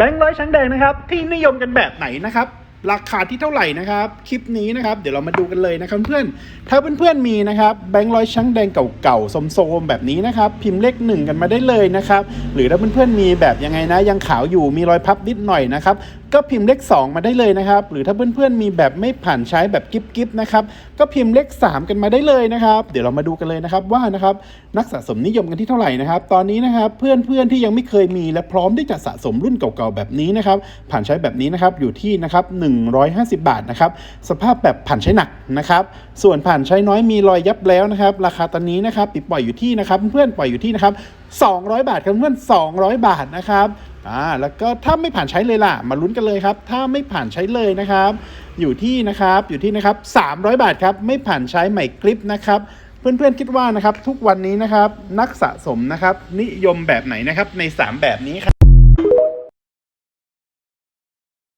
แบงค์ร้อยช้างแดงนะครับ ที่นิยมกันแบบไหนนะครับ ราคาที่เท่าไหร่นะครับ คลิปนี้นะครับ เดี๋ยวเรามาดูกันเลยนะครับเพื่อนถ้าเพื่อนๆมีนะครับแบงค์ร้อยช้างแดงเก่าๆสมโสมแบบนี้นะครับ พิมพ์เลขหนึ่งกันมาได้เลยนะครับ หรือถ้าเพื่อนๆมีแบบยังไงนะ ยังขาวอยู่มีรอยพับนิดหน่อยนะครับ ก็พิมพ์เลข 2 มาได้เลยนะครับ หรือถ้าเพื่อนๆมีแบบไม่ผ่านใช้แบบกิ๊บๆนะครับก็พิมพ์เลข 3 กันมาได้เลยนะครับ เดี๋ยวเรามาดูกันเลยนะครับว่านะครับนักสะสมนิยมกันที่เท่าไหร่นะครับ ตอนนี้นะครับเพื่อนๆที่ยังไม่เคยมีและพร้อมที่จะสะสมรุ่นเก่าๆแบบนี้นะครับ ผ่านใช้แบบนี้นะครับอยู่ที่นะครับ150 บาทนะครับ สภาพแบบผ่านใช้หนักนะครับ ส่วนผ่านใช้น้อยมีรอยยับแล้วนะครับ ราคาตอนนี้นะครับปิดปล่อยอยู่ที่นะครับ เพื่อนปล่อยอยู่ที่นะครับ 200 บาทครับเพื่อน 200 บาทนะครับอ่าแล้วก็ถ้าไม่ผ่านใช้เลยล่ะ มาลุ้นกันเลยครับ ถ้าไม่ผ่านใช้เลยนะครับ อยู่ที่นะครับอยู่ที่นะครับ 300 บาทครับไม่ผ่านใช้ใหม่กริปนะครับเพื่อนๆคิดว่านะครับทุกวันนี้นะครับนักสะสมนะครับนิยมแบบไหนนะครับใน 3 แบบนี้ครับ